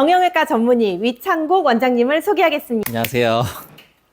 정형외과 전문의 위창국 원장님을 소개하겠습니다. 안녕하세요.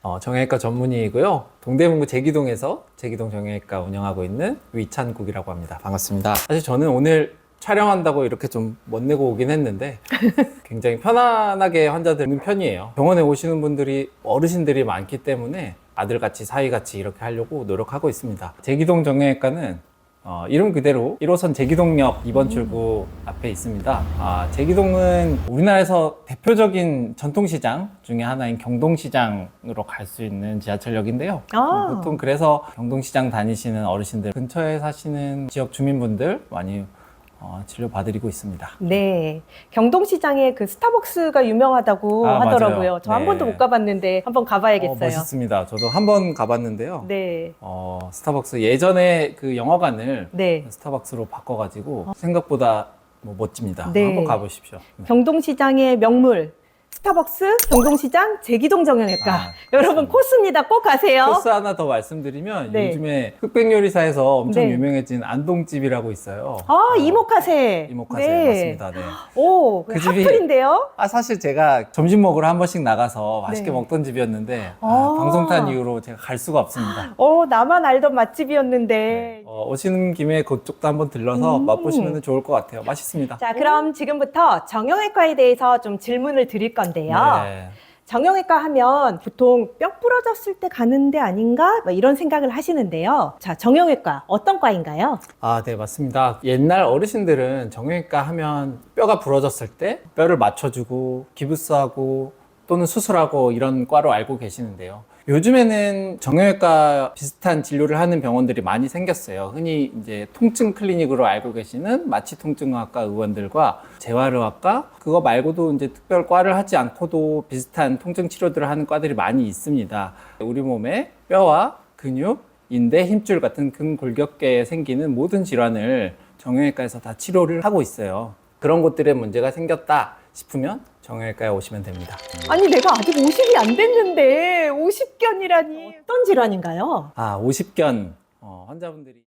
어, 정형외과 전문의이고요. 동대문구 제기동에서 제기동 정형외과 운영하고 있는 위찬국이라고 합니다. 반갑습니다. 사실 저는 오늘 촬영한다고 이렇게 좀 멋내고 오긴 했는데 굉장히 편안하게 환자들 있는 편이에요. 병원에 오시는 분들이 어르신들이 많기 때문에 아들같이 사이같이 이렇게 하려고 노력하고 있습니다. 제기동 정형외과는 어, 이름 그대로 1호선 제기동역 2번 출구 앞에 있습니다. 아, 제기동은 우리나라에서 대표적인 전통시장 중에 하나인 경동시장으로 갈 수 있는 지하철역인데요. 아. 보통 그래서 경동시장 다니시는 어르신들, 근처에 사시는 지역 주민분들 많이 어, 치료받으리고 있습니다. 네. 경동시장에 그 스타벅스가 유명하다고 아, 하더라고요. 맞아요. 저 한 네. 번도 못 가봤는데 한번 어, 가봐야겠어요. 멋있습니다. 저도 한 번 가봤는데요. 네. 어, 스타벅스 예전에 그 영화관을 네. 스타벅스로 바꿔가지고 생각보다 뭐 멋집니다. 네. 한번 가보십시오. 네. 경동시장의 명물 스타벅스, 경동시장, 제기동 정형외과. 아, 여러분. 코스입니다. 꼭 가세요. 코스 하나 더 말씀드리면 네. 요즘에 흑백요리사에서 엄청 네. 유명해진 안동집이라고 있어요. 아, 어, 이모카세. 이모카세 네. 맞습니다. 네. 오, 그 집이- 핫플인데요? 아 사실 제가 점심 먹으러 한 번씩 나가서 맛있게 네. 먹던 집이었는데 아, 아. 방송 탄 이후로 제가 갈 수가 없습니다. 어, 나만 알던 맛집이었는데. 어, 오시는 김에 그쪽도 한번 들러서 음. 맛보시면 좋을 것 같아요. 맛있습니다. 자, 그럼 지금부터 정형외과에 대해서 좀 질문을 드릴 건데요. 네. 정형외과 하면 보통 뼈 부러졌을 때 가는 데 아닌가? 뭐 이런 생각을 하시는데요. 자, 정형외과 어떤 과인가요? 아, 네, 맞습니다. 옛날 어르신들은 정형외과 하면 뼈가 부러졌을 때 뼈를 맞춰주고 기부스하고 또는 수술하고 이런 과로 알고 계시는데요. 요즘에는 정형외과 비슷한 진료를 하는 병원들이 많이 생겼어요. 흔히 이제 통증 클리닉으로 알고 계시는 마취통증학과 의원들과 재활의학과 그거 말고도 이제 특별 과를 하지 않고도 비슷한 통증 치료들을 하는 과들이 많이 있습니다. 우리 몸에 뼈와 근육, 인대, 힘줄 같은 근골격계에 생기는 모든 질환을 정형외과에서 다 치료를 하고 있어요. 그런 곳들에 문제가 생겼다 싶으면 정형외과에 오시면 됩니다. 아니, 내가 아직 50이 안 됐는데 50견이라니. 어떤 질환인가요? 아, 50견 어, 환자분들이